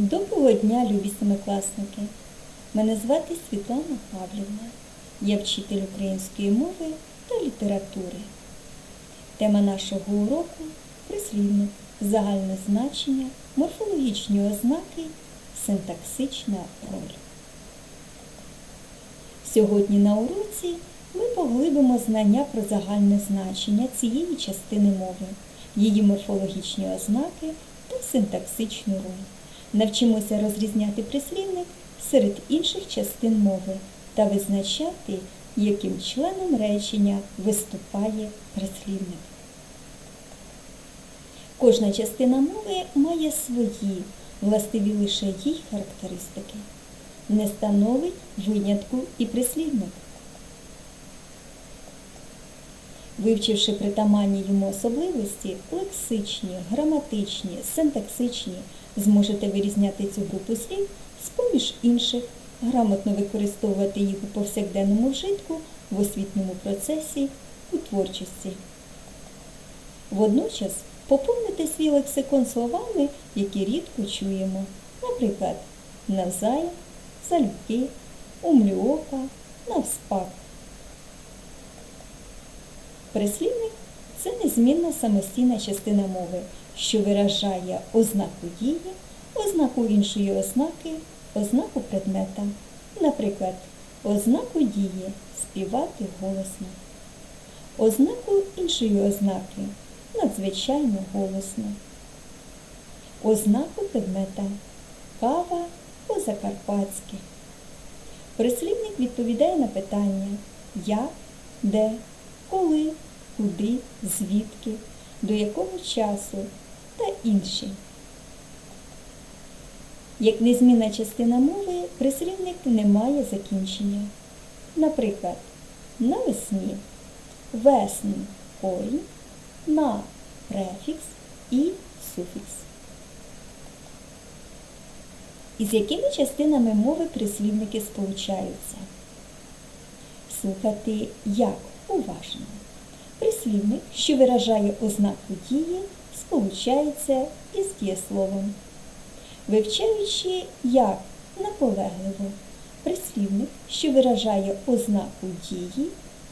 Доброго дня, любі семикласники! Мене звати Світлана Павлівна. Я вчитель української мови та літератури. Тема нашого уроку прислівник, загальне значення, морфологічні ознаки, синтаксична роль. Сьогодні на уроці ми поглибимо знання про загальне значення цієї частини мови, її морфологічні ознаки та синтаксичну роль. Навчимося розрізняти прислівник серед інших частин мови та визначати, яким членом речення виступає прислівник. Кожна частина мови має свої, властиві лише їй характеристики. Не становить винятку і прислівник. Вивчивши притаманні йому особливості, лексичні, граматичні, синтаксичні, зможете вирізняти цю групу слів з-поміж інших, грамотно використовувати їх у повсякденному вжитку, в освітньому процесі, у творчості. Водночас поповнити свій лексикон словами, які рідко чуємо, наприклад, навзаєм, залюбки, умлюока, навспак. Прислівник це незмінна самостійна частина мови, що виражає ознаку дії, ознаку іншої ознаки, ознаку предмета. Наприклад, ознаку дії співати голосно, ознаку іншої ознаки надзвичайно голосно, ознаку предмета кава по-закарпатськи. Прислівник відповідає на питання як, де, коли, куди, звідки, до якого часу та інші. Як незмінна частина мови, прислівник не має закінчення. Наприклад, навесні весні корінь, на префікс і суфікс. Із якими частинами мови прислівники сполучаються? Слухати як уважно. Прислівник, що виражає ознаку дії, сполучається із дієсловом. Вивчаючи як наполегливо, прислівник, що виражає ознаку дії,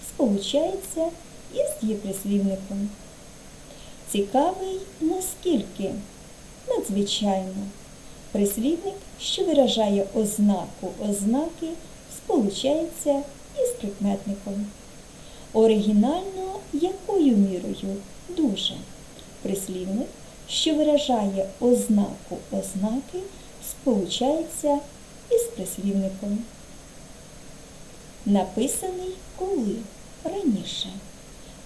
сполучається із дієприслівником. Цікавий наскільки надзвичайно. Прислівник, що виражає ознаку ознаки, сполучається із прикметником. Оригінально якою мірою? Дуже. Прислівник, що виражає ознаку ознаки, сполучається із прислівником. Написаний коли раніше.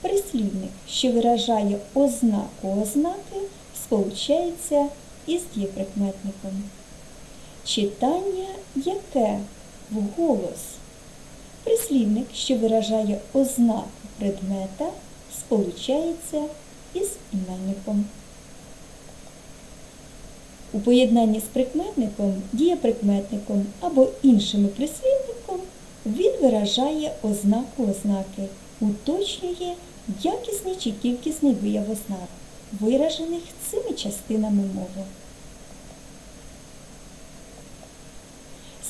Прислівник, що виражає ознаку ознаки, сполучається із дієприкметником. Читання яке вголос. Прислівник, що виражає ознаку предмета, сполучається із іменником. У поєднанні з прикметником, дієприкметником або іншими прислівником він виражає ознаку ознаки, уточнює якісний чи кількісний вияв ознак, виражених цими частинами мови.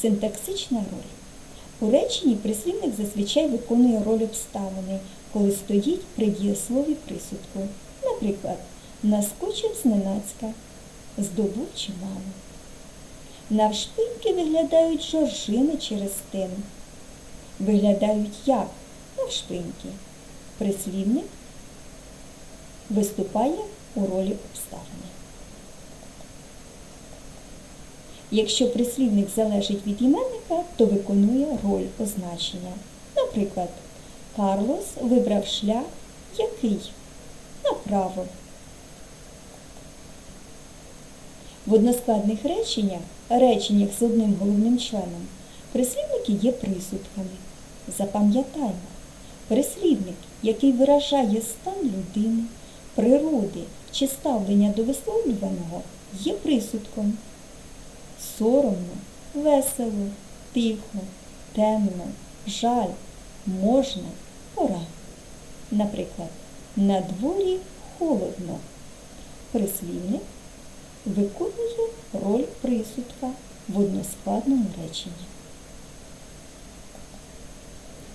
Синтаксична роль. У реченні прислівник зазвичай виконує роль обставини, коли стоїть при дієслові присудку. Наприклад, наскочив зненацька, здобув чимало. Навшпиньки виглядають жоржини через тин. Виглядають як навшпиньки. Прислівник виступає у ролі обставини. Якщо прислівник залежить від іменника, то виконує роль означення. Наприклад, Карлос вибрав шлях який? Направо. В односкладних реченнях, реченнях з одним головним членом, прислівники є присудками. Запам'ятаймо, прислівник, який виражає стан людини, природи чи ставлення до висловлюваного, є присудком. Соромно, весело, тихо, темно, жаль, можна, пора. Наприклад, на дворі холодно. Прислівник виконує роль присудка в односкладному реченні.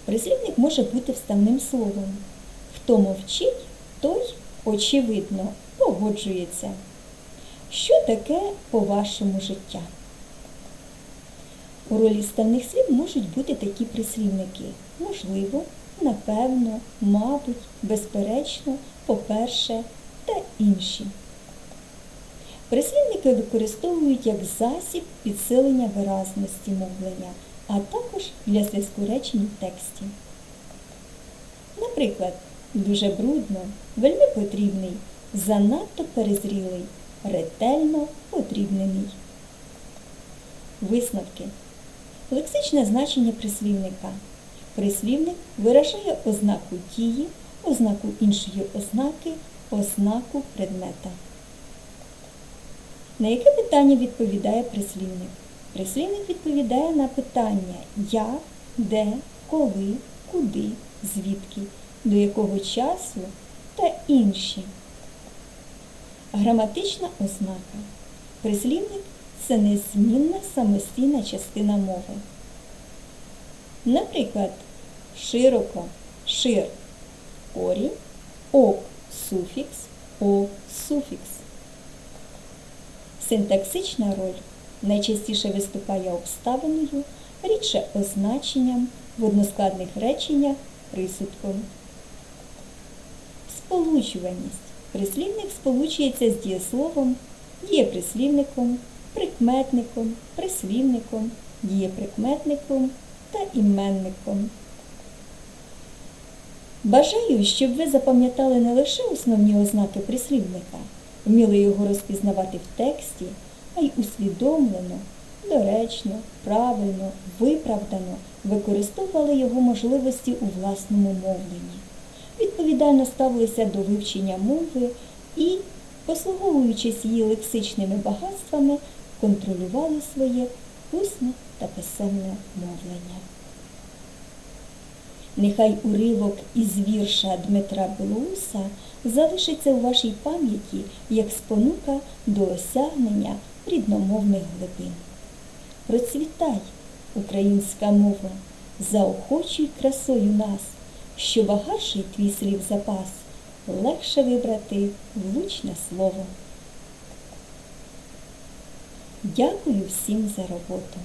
Прислівник може бути вставним словом. Хто мовчить, той, очевидно, погоджується. Що таке по-вашому життя? У ролі ставних слів можуть бути такі прислівники. Можливо, напевно, мабуть, безперечно, по-перше та інші. Прислівники використовують як засіб підсилення виразності мовлення, а також для зв'язку речень в тексті. Наприклад, дуже брудно, вельми потрібний, занадто перезрілий, ретельно потрібнений. Висновки. Лексичне значення прислівника. Прислівник виражає ознаку дії, ознаку іншої ознаки, ознаку предмета. На яке питання відповідає прислівник? Прислівник відповідає на питання як, де, коли, куди, звідки, до якого часу та інші. Граматична ознака. Прислівник це незмінна самостійна частина мови. Наприклад, широко, шир, корінь, ок, суфікс, о, суфікс. Синтаксична роль найчастіше виступає обставиною, рідше означенням в односкладних реченнях присудком. Сполучуваність. Прислівник сполучується з дієсловом, дієприслівником, прикметником, прислівником, дієприкметником та іменником. Бажаю, щоб ви запам'ятали не лише основні ознаки прислівника, вміли його розпізнавати в тексті, а й усвідомлено, доречно, правильно, виправдано використовували його можливості у власному мовленні, відповідально ставилися до вивчення мови і, послуговуючись її лексичними багатствами, контролювали своє усне та писемне мовлення. Нехай уривок із вірша Дмитра Белоуса залишиться у вашій пам'яті як спонука до осягнення рідномовних глибин. Процвітай, українська мова, заохочуй красою нас, що багатший твій слів запас, легше вибрати влучне слово. Дякую всім за роботу.